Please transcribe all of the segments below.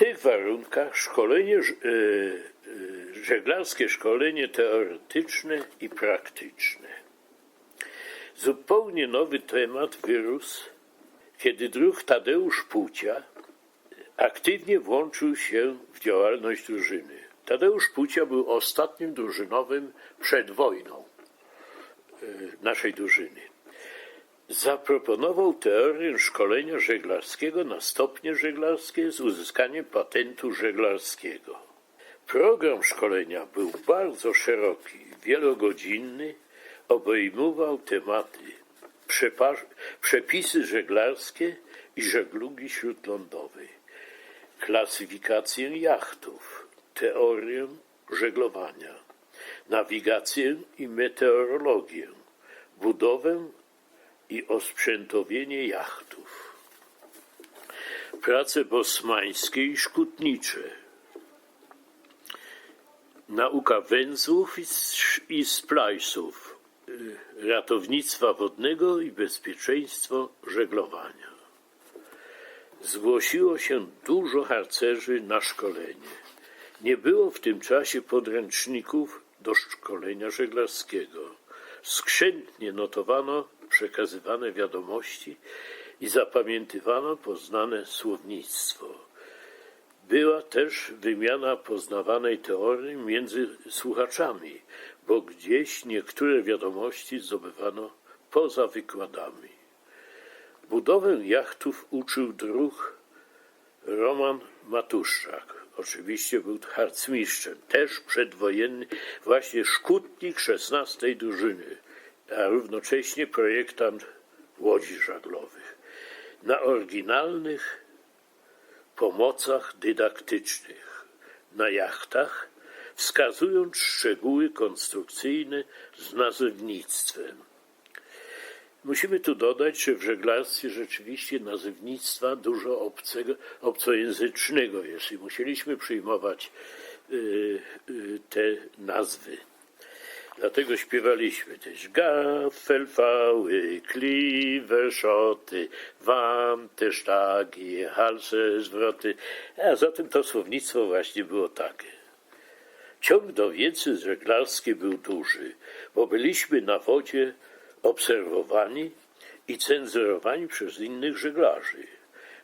tych warunkach szkolenie, e, e, żeglarskie szkolenie teoretyczne i praktyczne. Zupełnie nowy temat wyrósł, kiedy druh Tadeusz Płócia aktywnie włączył się w działalność drużyny. Tadeusz Płócia był ostatnim drużynowym przed wojną e, naszej drużyny. Zaproponował teorię szkolenia żeglarskiego na stopnie żeglarskie z uzyskaniem patentu żeglarskiego. Program szkolenia był bardzo szeroki, wielogodzinny, obejmował tematy przepisy żeglarskie i żeglugi śródlądowej, klasyfikację jachtów, teorię żeglowania, nawigację i meteorologię, budowę i osprzętowienie jachtów, prace bosmańskie i szkutnicze, nauka węzłów i, splajsów, y, ratownictwa wodnego i bezpieczeństwo żeglowania. Zgłosiło się dużo harcerzy na szkolenie. Nie było w tym czasie podręczników do szkolenia żeglarskiego. Skrzętnie notowano przekazywane wiadomości i zapamiętywano poznane słownictwo. Była też wymiana poznawanej teorii między słuchaczami, bo gdzieś niektóre wiadomości zdobywano poza wykładami. Budowę jachtów uczył druh Roman Matuszczak. Oczywiście był harcmistrzem, też przedwojenny, właśnie szkutnik 16 drużyny, a równocześnie projektant łodzi żaglowych. Na oryginalnych pomocach dydaktycznych na jachtach, wskazując szczegóły konstrukcyjne z nazewnictwem. Musimy tu dodać, że w żeglarstwie rzeczywiście nazewnictwa dużo obcego, obcojęzycznego jest i musieliśmy przyjmować y, y, te nazwy. Dlatego śpiewaliśmy też Gaffelfały, kliwerszoty, wante, sztagi, halse, zwroty. A zatem to słownictwo właśnie było takie. Ciąg do wiedzy żeglarskiej był duży, bo byliśmy na wodzie obserwowani i cenzurowani przez innych żeglarzy.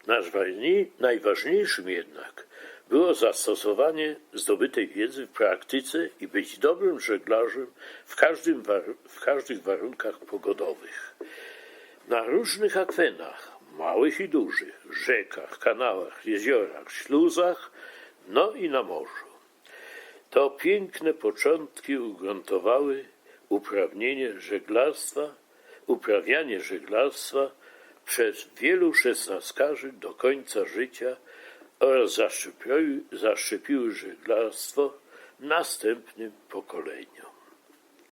Najważniej- Najważniejszym jednak było zastosowanie zdobytej wiedzy w praktyce i być dobrym żeglarzem w, każdym w każdych warunkach pogodowych. Na różnych akwenach, małych i dużych, rzekach, kanałach, jeziorach, śluzach, no i na morzu. To piękne początki ugruntowały uprawnienie żeglarstwa, uprawianie żeglarstwa przez wielu szesnastkarzy do końca życia oraz zaszczepiły, zaszczepiły żeglarstwo następnym pokoleniom.